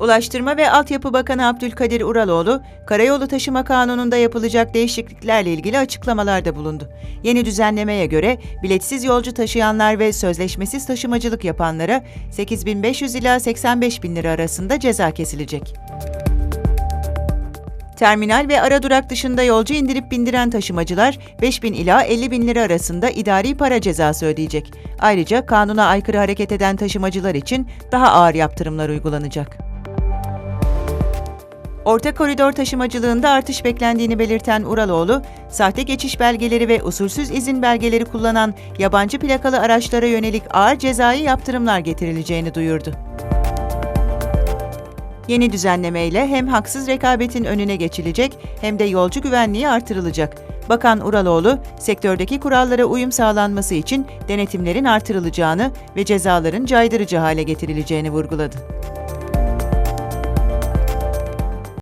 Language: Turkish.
Ulaştırma ve Altyapı Bakanı Abdülkadir Uraloğlu, Karayolu Taşıma Kanunu'nda yapılacak değişikliklerle ilgili açıklamalarda bulundu. Yeni düzenlemeye göre biletsiz yolcu taşıyanlar ve sözleşmesiz taşımacılık yapanlara 8500 ila 85 bin lira arasında ceza kesilecek. Terminal ve ara durak dışında yolcu indirip bindiren taşımacılar 5 bin ila 50 bin lira arasında idari para cezası ödeyecek. Ayrıca kanuna aykırı hareket eden taşımacılar için daha ağır yaptırımlar uygulanacak. Orta koridor taşımacılığında artış beklendiğini belirten Uraloğlu, sahte geçiş belgeleri ve usulsüz izin belgeleri kullanan yabancı plakalı araçlara yönelik ağır cezai yaptırımlar getirileceğini duyurdu. Yeni düzenlemeyle hem haksız rekabetin önüne geçilecek hem de yolcu güvenliği artırılacak. Bakan Uraloğlu, sektördeki kurallara uyum sağlanması için denetimlerin artırılacağını ve cezaların caydırıcı hale getirileceğini vurguladı.